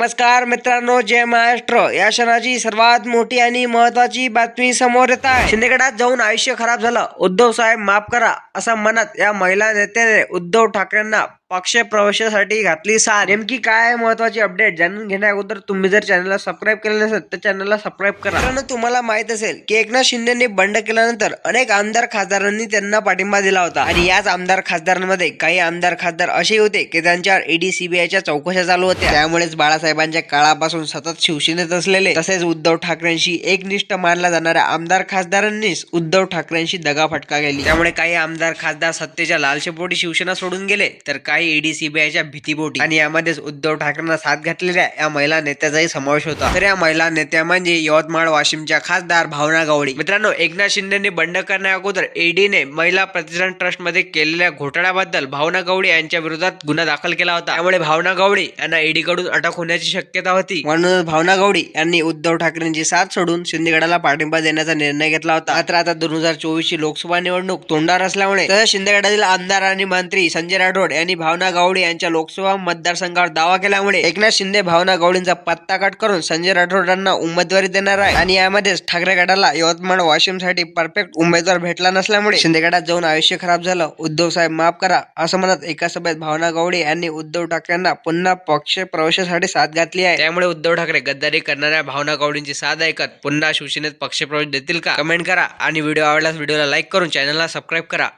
नमस्कार मित्रांनो जय महाराष्ट्र. या क्षणाची सर्वात मोठी आणि महत्वाची बातमी समोर येत आहे. शिंदेगडात जाऊन आयुष्य खराब झालं. उद्धव साहेब माफ करा असं म्हणत या महिला नेत्याने उद्धव ठाकरेंना पक्ष प्रवेशासाठी घातली साथ नेमकी काय महत्वाची अपडेट जाणून घेण्या अगोदर तुम्ही जर चॅनलला सबस्क्राईब केलं नसेल तर चॅनलला सबस्क्राईब करा. मित्रांनो तुम्हाला माहीत असेल की एकनाथ शिंदेनी बंड केल्यानंतर अनेक आमदार खासदारांनी त्यांना पाठिंबा दिला होता. आणि याच आमदार खासदारांमध्ये काही आमदार खासदार असे होते की त्यांच्यावर ईडी सीबीआयच्या चौकशा चालू होत्या. त्यामुळेच बाळासाहेबांच्या काळापासून सतत शिवसेनेत असलेले तसेच उद्धव ठाकरेंशी एकनिष्ठ मानला जाणाऱ्या आमदार खासदारांनीच उद्धव ठाकरेंशी दगाफटका केली. त्यामुळे काही आमदार खासदार सत्तेच्या लालशेपोटी शिवसेना सोडून गेले तर काही ईडी सीबीआयच्या भीतीबोटी आणि यामध्येच उद्धव ठाकरेंना साथ घातलेल्या या महिला नेत्याचाही समावेश होता. तर या महिला नेत्या म्हणजे यवतमाळ वाशिमच्या खासदार भावना गवळी. मित्रांनो एकनाथ शिंदेनी बंड करण्या अगोदर ईडीने महिला प्रतिष्ठान ट्रस्टमध्ये केलेल्या घोटाळ्याबद्दल भावना गवळी यांच्या विरोधात गुन्हा दाखल केला होता. त्यामुळे भावना गवळी यांना ईडी कडून अटक होण्याची शक्यता होती. म्हणून भावना गवळी यांनी उद्धव ठाकरेंची साथ सोडून शिंदेगडाला पाठिंबा देण्याचा निर्णय घेतला होता. मात्र आता दोन हजार चोवीस ची लोकसभा निवडणूक तोंडावर असल्यामुळे तसंच शिंदेगडातील आमदार आणि मंत्री संजय राठोड यांनी भावना गावडे यांच्या लोकसभा मतदारसंघावर दावा केल्यामुळे एकनाथ शिंदे भावना गवळींचा पत्ता कट करून संजय राठोड यांना उमेदवारी देणार आहे. आणि यामध्येच ठाकरे गटाला यवतमाळ वाशिमसाठी परफेक्ट उमेदवार भेटला नसल्यामुळे शिंदे गटात जाऊन आयुष्य खराब झालं. उद्धव साहेब माफ करा असं म्हणत एका सभेत भावना गावडे यांनी उद्धव ठाकरेंना पुन्हा पक्ष प्रवेशासाठी साथ घातली आहे. त्यामुळे उद्धव ठाकरे गद्दारी करणाऱ्या भावना गावडींची साथ ऐकत पुन्हा शिवसेनेत पक्षप्रवेश देतील का? कमेंट करा आणि व्हिडिओ आवडल्यास व्हिडिओला लाईक करून चॅनलला सबस्क्राईब करा.